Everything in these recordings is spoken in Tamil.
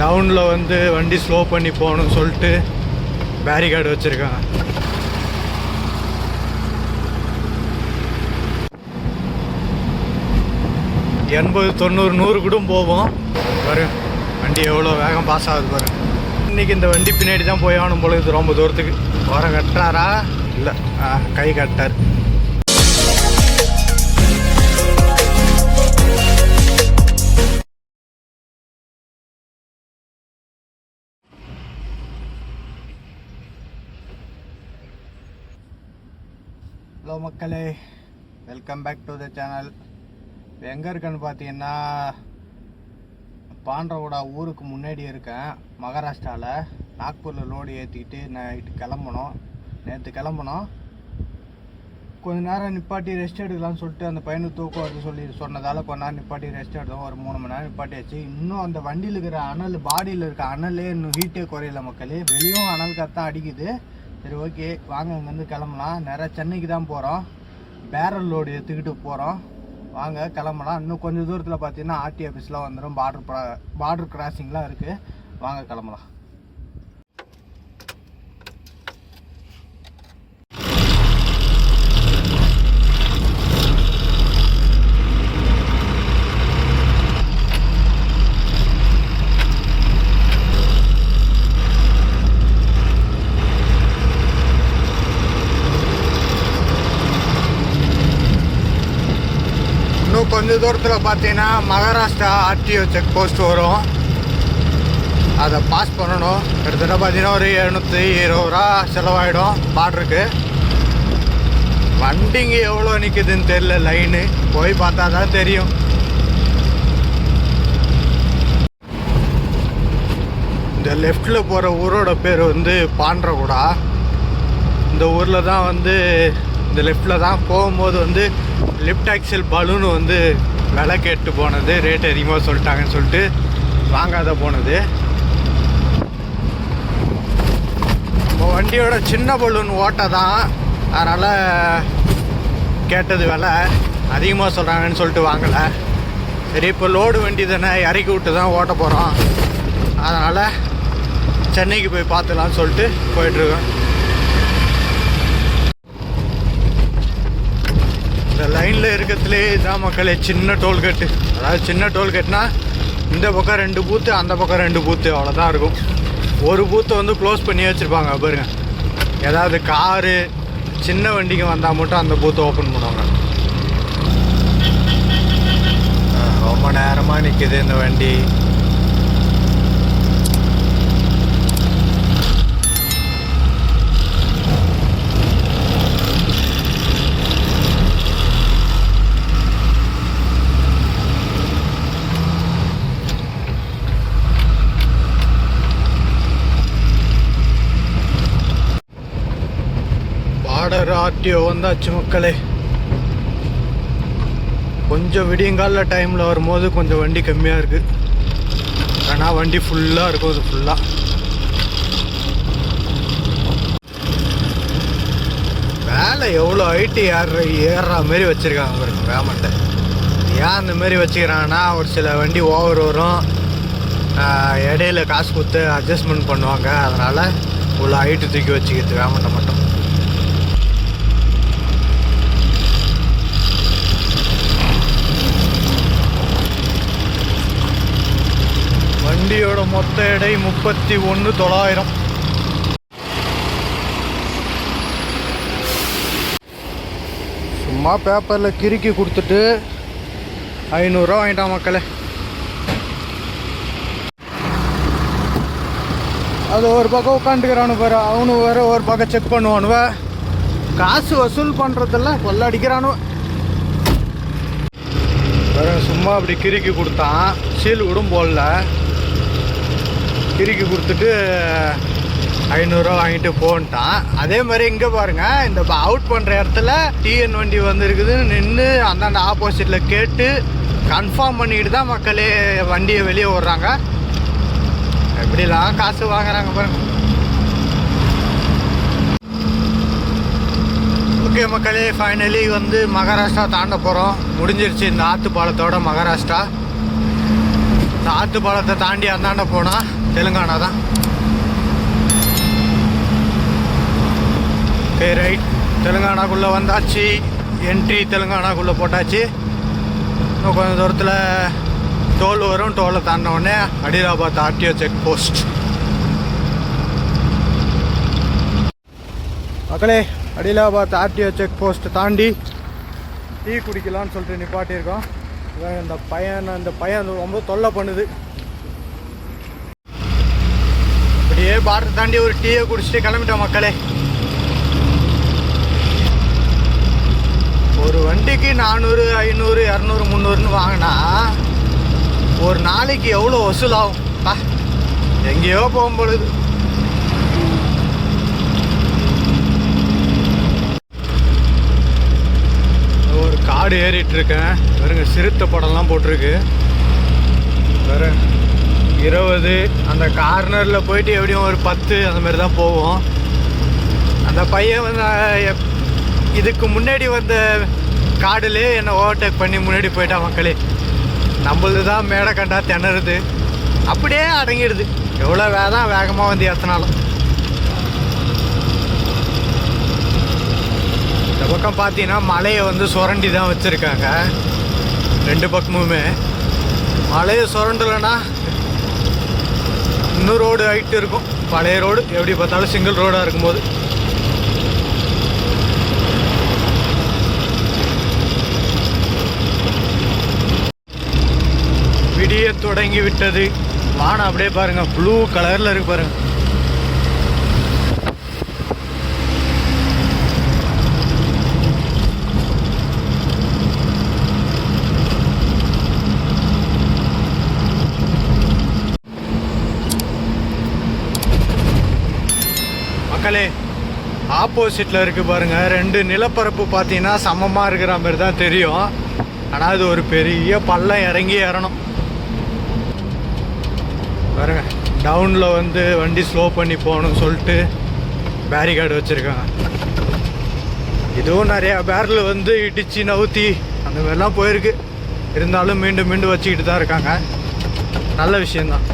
டவுனில் வந்து வண்டி ஸ்லோ பண்ணி போகணும்னு சொல்லிட்டு பேரிகார்டு வச்சுருக்காங்க. எண்பது தொண்ணூறு நூறு கூட போவோம். பாரு வண்டி எவ்வளோ வேகம் பாஸ் ஆகுது பாரு. இன்னைக்கு இந்த வண்டி பின்னாடி தான் போய் ஆகணும் போல இது ரொம்ப தூரத்துக்கு. உரம் கட்டுறாரா? இல்லை. கை கட்டார் ஹலோ மக்களே welcome back to the channel இப்போ எங்கே இருக்கேன்னு பார்த்தீங்கன்னா பாண்டவோட ஊருக்கு முன்னாடி இருக்கேன் மகாராஷ்டிராவில் நாக்பூரில் லோடு ஏற்றிக்கிட்டு நைட்டு கிளம்பணும். நேற்று கிளம்பணும். கொஞ்ச நேரம் நிப்பாட்டி ரெஸ்ட் எடுக்கலாம்னு சொல்லிட்டு அந்த பையனுக்கு தூக்கம் வருது சொல்லி சொன்னதால் கொஞ்ச நேரம் நிப்பாட்டி ரெஸ்ட் எடுத்தோம். ஒரு மூணு மணி நேரம் நிப்பாட்டியாச்சு. இன்னும் அந்த வண்டியில் இருக்கிற அனல் பாடியில் இருக்க அனலே இன்னும் ஹீட்டே குறையல மக்களே. வெளியும் அனல் கத்தான் அடிக்குது. சரி ஓகே வாங்க இங்கேருந்து கிளம்பலாம். நேராக சென்னைக்கு தான் போகிறோம் பேரல் லோடு எடுத்துக்கிட்டு போகிறோம் வாங்க கிளம்பலாம். இன்னும் கொஞ்சம் தூரத்தில் பார்த்தீங்கன்னா ஆர்டி ஆஃபீஸ்லாம் வந்துடும் பார்டர் பார்டர் கிராசிங்லாம் இருக்குது வாங்க கிளம்பலாம். இன்னும் கொஞ்ச தூரத்தில் பார்த்தீங்கன்னா மகாராஷ்டிரா ஆர்டிஓ செக் போஸ்ட் வரும். அதை பாஸ் பண்ணணும். கிட்டத்தட்ட பார்த்தீங்கன்னா ஒரு எழுநூற்றி இருபது ரூபா செலவாயிடும். பார்டருக்கு வண்டிங்க எவ்வளோ நிற்குதுன்னு தெரியல லைனு போய் பார்த்தா தான் தெரியும். இந்த லெஃப்டில் போகிற ஊரோட பேர் வந்து பாண்டரகுடா இந்த ஊரில் தான் வந்து இந்த லெஃப்டில் தான் போகும்போது வந்து லிஃப்ட் ஆக்சல் பலூன் வந்து விலை கேட்டு போனது ரேட் அதிகமாக சொல்லிட்டாங்கன்னு சொல்லிட்டு வாங்காத போனது. நம்ம வண்டியோட சின்ன பலூன் ஓட்டை தான். அதனால் கேட்டது விலை அதிகமாக சொல்கிறாங்கன்னு சொல்லிட்டு வாங்கலை. சரி இப்போ லோடு வண்டி தானே இறக்கி விட்டு தான் ஓட்ட போகிறோம் அதனால் சென்னைக்கு போய் பார்த்துலான்னு சொல்லிட்டு போயிட்டுருக்கோம் இந்த லைனில் இருக்கிறதுலே இதான் மக்களே சின்ன டோல்கேட்டு அதாவது சின்ன டோல்கேட்னா இந்த பக்கம் ரெண்டு பூத்து அந்த பக்கம் ரெண்டு பூத்து அவ்வளோதான் இருக்கும். ஒரு பூத்தை வந்து க்ளோஸ் பண்ணி வச்சுருப்பாங்க பாருங்க. ஏதாவது காரு சின்ன வண்டிங்க வந்தால் மட்டும் அந்த பூத்தை ஓப்பன் பண்ணுவாங்க. ரொம்ப நேரமாக நிற்கிது இந்த வண்டி. பார்டர் ஆர்டிஓ வந்தாச்சு மக்களே. கொஞ்சம் விடியங்கால டைமில் வரும்போது கொஞ்சம் வண்டி கம்மியாக இருக்குது ஆனால் வண்டி ஃபுல்லாக இருக்கும் அது ஃபுல்லாக வேலை எவ்வளோ ஐடி ஏற ஏறுற மாரி வச்சுருக்காங்க பாருங்க பேமெண்ட்டை ஏன் அந்த மாரி வச்சுக்கிறாங்கன்னா ஒரு சில வண்டி ஓவர் வரும். இடையில காசு கொடுத்து அட்ஜஸ்ட்மெண்ட் பண்ணுவாங்க. அதனால் இவ்வளோ ஹைட்டு தூக்கி வச்சுக்கிறது வேமட்டை மட்டும் வண்டியோட மொத்த எடை முப்பத்தி ஒன்று தொள்ளாயிரம். சும்மா பேப்பரில் கிறுக்கி கொடுத்துட்டு ஐநூறுரூவா வாங்கிட்டான் மக்களே. அது ஒரு பக்கம் உட்காந்துக்கிறானு பாரு அவனு வேற ஒரு பக்கம் செக் பண்ணுவானுவ. காசு வசூல் பண்ணுறதில்ல கொள்ள அடிக்கிறானுவ சும்மா அப்படி கிறுக்கி கொடுத்தான் சீல் விடும் போடல கிறுக்கி கொடுத்துட்டு ஐநூறுரூவா வாங்கிட்டு போன்ட்டான். அதே மாதிரி இங்கே பாருங்க இந்த அவுட் பண்ணுற இடத்துல டிஎன் வண்டி வந்துருக்குதுன்னு நின்று அந்தாண்ட ஆப்போசிட்டில் கேட்டு கன்ஃபார்ம் பண்ணிட்டு தான் மக்களே வண்டியை வெளியே விடுறாங்க எப்படிலாம் காசு வாங்குறாங்க பாருங்க. ஓகே மக்களே ஃபைனலி வந்து மகாராஷ்டிரா தாண்ட போகிறோம் முடிஞ்சிருச்சு இந்த ஆத்து பாலத்தோட மகாராஷ்டிரா. இந்த ஆத்து பாலத்தை தாண்டி அந்தாண்ட போனால் தெலுங்கானா தான் ஓகே ரைட் தெலுங்கானாக்குள்ளே வந்தாச்சு. என்ட்ரி தெலுங்கானாக்குள்ளே போட்டாச்சு. இன்னும் கொஞ்சம் தூரத்தில் டோல் வரும். டோலை தாண்டின அடிலாபாத் ஆர்டிஓ செக் போஸ்ட் மக்களே அடிலாபாத் ஆர்டிஓ செக் போஸ்ட் தாண்டி டீ குடிக்கலாம்னு சொல்லிட்டு நிப்பாட்டியிருக்கோம். இந்த பையன் அந்த பையன் ரொம்ப தொல்லை பண்ணுது அப்படியே பார்டர் தாண்டி ஒரு டீயை குடிச்சிட்டு கிளம்பிட்டோம் மக்களே. ஒரு வண்டிக்கு நானூறு ஐநூறு இரநூறு முந்நூறுன்னு வாங்கினா ஒரு நாளைக்கு எவ்வளோ வசூலாகும்? பா எங்கேயோ போகும்பொழுது. ஒரு காடு ஏறிட்டு இருக்கேன். பாருங்க சிறுத்தை படம்லாம் போட்டிருக்கு. வேற இருபது அந்த கார்னரில் போயிட்டு எப்படியும் ஒரு பத்து அந்த மாதிரி தான் போவோம். அந்த பையன் வந்து எப்- இதுக்கு முன்னாடி வந்த காடுலே என்னை ஓவர்டேக் பண்ணி முன்னாடி போயிட்டா மக்களே. நம்மளது தான் மேடை கண்டா திணறுது. அப்படியே அடங்கிடுது. எவ்வளோ வேதான் வேகமாக வந்து ஏற்றினாலும் இந்த பக்கம் பார்த்தீங்கன்னா மலையை வந்து சுரண்டி தான் வச்சுருக்காங்க. ரெண்டு பக்கமுமே. மலையை சுரண்டலைன்னா இன்னும் ரோடு ஹைட் இருக்கும். பழைய ரோடு எப்படி பார்த்தாலும் சிங்கிள் ரோடாக இருக்கும்போது. விடிய தொடங்கி விட்டது. வானம் அப்படியே பாருங்க ப்ளூ கலர்ல இருக்கு பாருங்க. மக்களே ஆப்போசிட்டில் இருக்கு பாருங்க. ரெண்டு நிலப்பரப்பு பார்த்தீங்கன்னா சமமாக இருக்கிற மாதிரி தான் தெரியும். ஆனால் அது ஒரு பெரிய பள்ளம் இறங்கி ஏறணும். பாருங்க டவுனில் வந்து வண்டி ஸ்லோ பண்ணி போகணும்னு சொல்லிட்டு பேரிகார்டு வச்சுருக்காங்க. இதுவும் நிறையா பேரில் வந்து இடித்து நவுத்தி அந்த மாதிரிலாம் போயிருக்கு. இருந்தாலும் மீண்டும் மீண்டும் வச்சுக்கிட்டு தான் இருக்காங்க. நல்ல விஷயந்தான்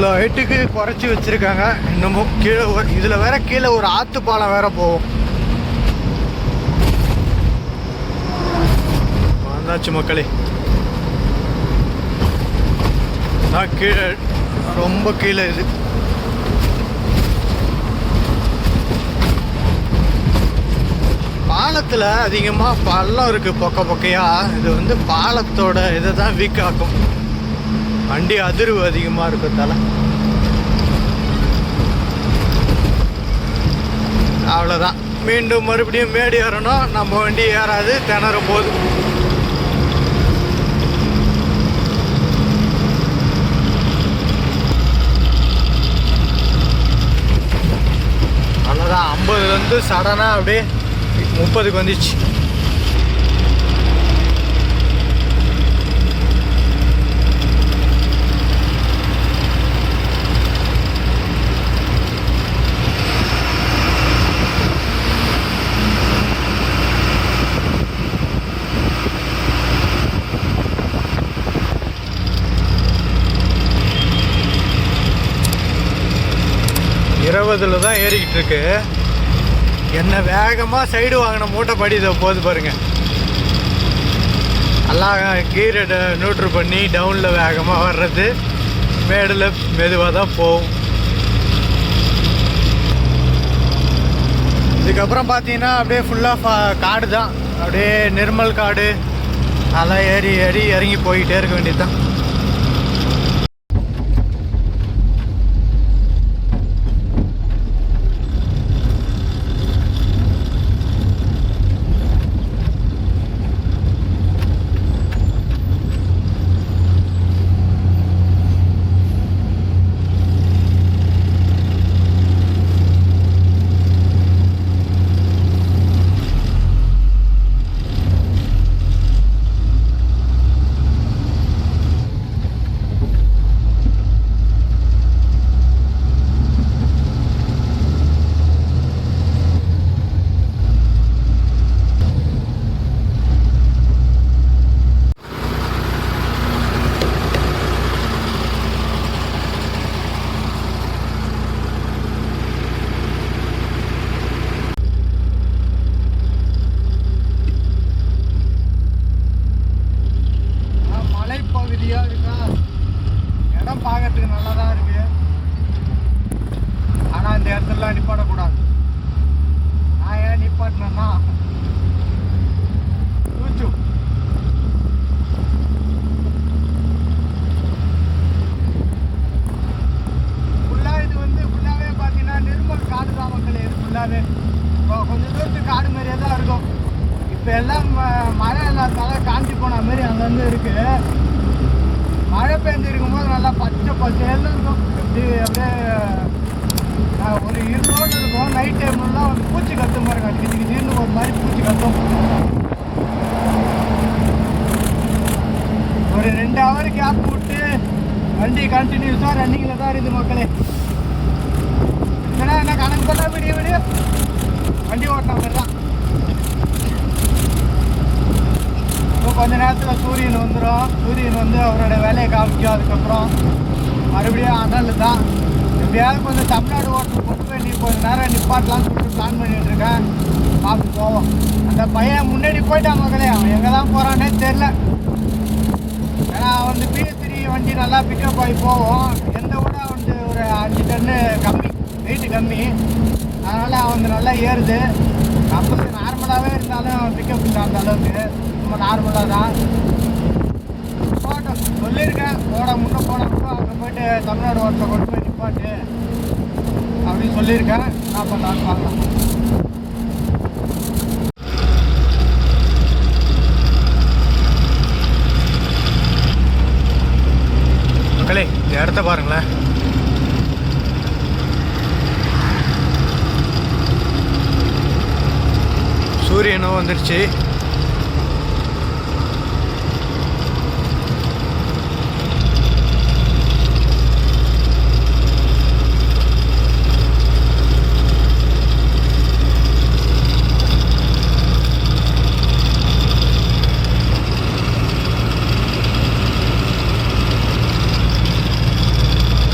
இவ்வளோ ஹைட்டுக்கு குறைச்சி வச்சுருக்காங்க. இன்னமும் கீழே ஒரு- வேற கீழே ஒரு ஆற்று பாலம் வேற போகும். வந்தாச்சு மக்களே. நான் கீழே ரொம்ப கீழே இது. பாலத்தில் அதிகமாக பள்ளம் இருக்குது பொக்க பொக்கையாக இது வந்து பாலத்தோட இதை தான் வீக் ஆக்கும். வண்டி அதிர்வு அதிகமாக இருக்கிறதால. அவ்வளோதான் மீண்டும் மறுபடியும் மேடு ஏறணும். நம்ம வண்டி ஏறாது திணறும் போது. அவ்வளோதான் ஐம்பதுலேருந்து சடனாக அப்படியே முப்பதுக்கு வந்துச்சு. இருபதுல தான் ஏறிக்கிட்டு இருக்கு என்ன வேகமாக சைடு வாங்கின மூட்டை படி இதை போகுது பாருங்கள் எல்லாம் கீரை நியூட்ரு பண்ணி டவுனில் வேகமாக வர்றது. மேடில் மெதுவாக தான் போகும். இதுக்கப்புறம் பார்த்தீங்கன்னா அப்படியே ஃபுல்லாக காடு தான் அப்படியே நிர்மல் காடு. அதெல்லாம் ஏறி ஏறி இறங்கி போய்கிட்டே இருக்க வேண்டியது தான் ஹவர் கேப் விட்டு வண்டி கண்டினியூஸாக ரன்னிங்கில் தான் இருக்குது மக்களே. ஏன்னா என்ன கணக்கு பண்ணா விடிய விடிய வண்டி ஓட்டின மாதிரி தான். இப்போ கொஞ்ச நேரத்தில் சூரியன் வந்துடும் சூரியன் வந்து அவரோட வேலையை காமிக்கும். அதுக்கப்புறம் மறுபடியும் அனல் தான். எப்படியாவது கொஞ்சம் தமிழ்நாடு ஓட்டல் கொண்டு போய் நீ கொஞ்சம் நேரம் நிப்பாட்டலாம்னு சொல்லிட்டு பிளான் பண்ணிட்டு இருக்கேன். பார்த்து போவோம். அந்த பையன் முன்னாடி போயிட்டான் மக்களே. அவன் எங்கே தான் போகிறான்னே தெரில ஏன்னா வந்து பிஎஸ்சி வண்டி நல்லா பிக்கப் ஆகி போவோம். எந்த விட வந்து ஒரு அஞ்சு டன்னு கம்மி வெயிட் கம்மி. அதனால் அவன் வந்து நல்லா ஏறுது. நம்ம நார்மலாகவே இருந்தாலும் பிக்கப் இல்லை அந்த அளவுக்கு ரொம்ப நார்மலாக தான். போட்டோம் சொல்லியிருக்கேன். போட முன்னே போனப்போ அங்கே போயிட்டு தமிழ்நாடு ஒருத்தர் கொண்டு போய் நிப்பாட்டு அப்படின்னு சொல்லியிருக்கேன். என்ன பண்ணலான்னு பார்க்கலாம் மக்களே இந்த இடத்த பாருங்களேன். சூரியனும் வந்துடுச்சு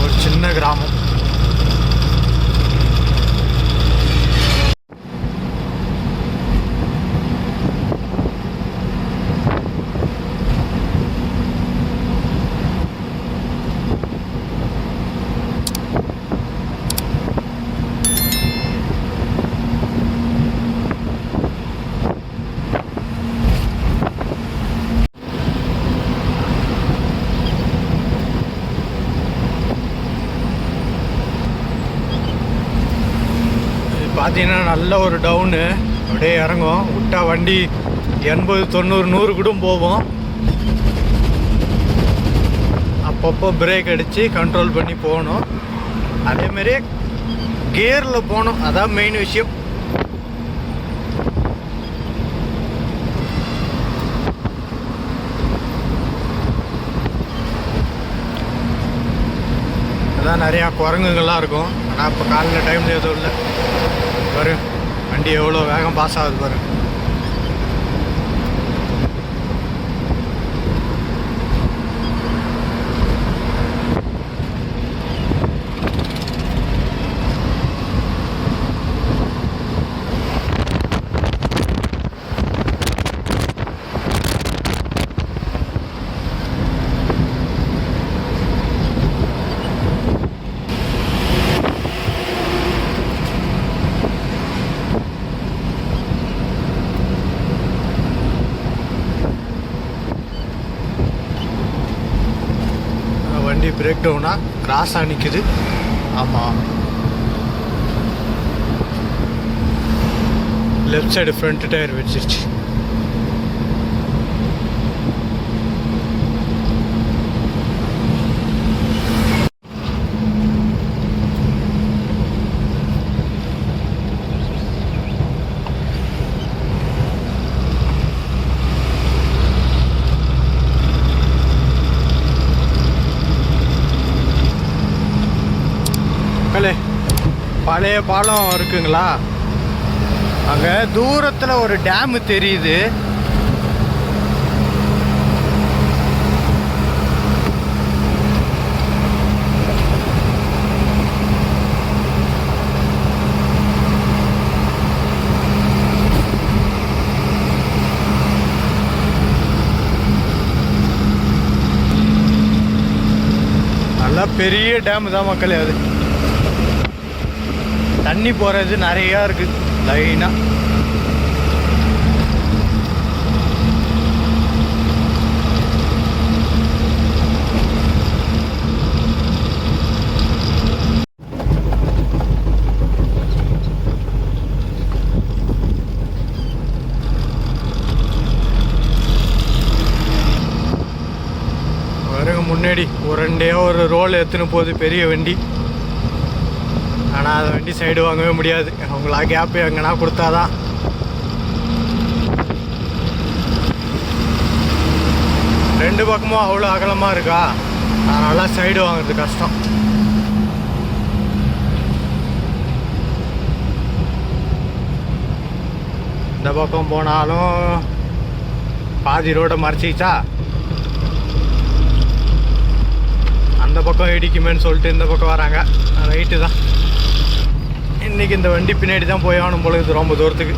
ஒரு சின்ன கிராமம் இது பார்த்தீங்கன்னா நல்ல ஒரு டவுனு அப்படியே இறங்கும் விட்டா வண்டி எண்பது தொண்ணூறு நூறு கூட போவோம் அப்பப்போ பிரேக் அடித்து கண்ட்ரோல் பண்ணி போகணும். அதே கியரில் போகணும். அதான் மெயின் விஷயம். தான் நிறையா குரங்குங்கள்லாம் இருக்கும். ஆனால் இப்போ காலையில் டைமில் எதுவும் இல்லை. பாரு வண்டி எவ்வளோ வேகம் பாஸ் ஆகுது பாரு. வண்டி கிராஸாக நிற்குது ஆமாம் லெஃப்ட் சைடு ஃப்ரண்ட் டயர் வச்சிருச்சு மக்களே பழைய பாலம் இருக்குங்களா? அங்கே தூரத்தில் ஒரு டேமு தெரியுது. நல்லா பெரிய டேம் தான் மக்களே அது. தண்ணி போகிறது நிறையா இருக்குது லைனாக முன்னாடி. ஒரு ரெண்டே ஒரு ரோல் எடுத்துன்னு போகுது பெரிய வண்டி. ஆனால் அதை வண்டி சைடு வாங்கவே முடியாது. அவங்களா கேப்பு எங்கன்னா கொடுத்தாதான். ரெண்டு பக்கமும் அவ்வளோ அகலமாக இருக்கா? அதனால சைடு வாங்குறது கஷ்டம். இந்த பக்கம் போனாலும் பாதி ரோடை மறைச்சிச்சா அந்த பக்கம் இடிக்குமேன்னு சொல்லிட்டு இந்த பக்கம் வராங்க. ரைட்டு தான். இன்னைக்கு இந்த வண்டி பின்னாடி தான் போய் ஆகணும் போல இது ரொம்ப தூரத்துக்கு.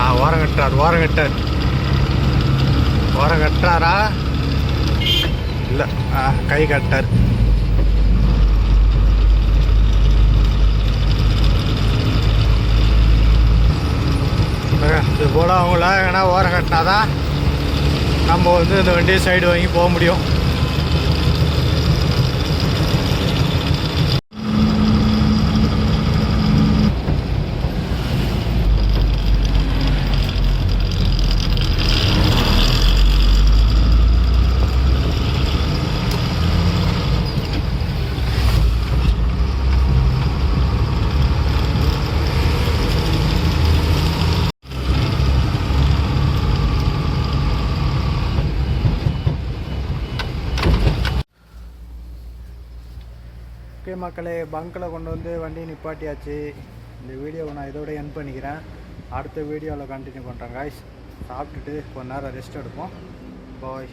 ஆ ஓரம் கட்டுறார் ஓரம் கட்டார். ஓரம் கட்டுறாரா? இல்லை ஆ கை கட்டார். இது போல் அவங்கள ஏன்னா ஓரம் கட்டினா தான் நம்ம வந்து இந்த வண்டியை சைடு வாங்கி போக முடியும். மக்களே பங்க்கில் கொண்டு வந்து வண்டியை நிப்பாட்டியாச்சு. இந்த வீடியோவை நான் இதோட என் பண்ணிக்கிறேன். அடுத்த வீடியோவில் கண்டினியூ பண்ணுறேன் காய்ஸ் சாப்பிட்டுட்டு கொஞ்ச நேரம் ரெஸ்ட் எடுப்போம். பாய்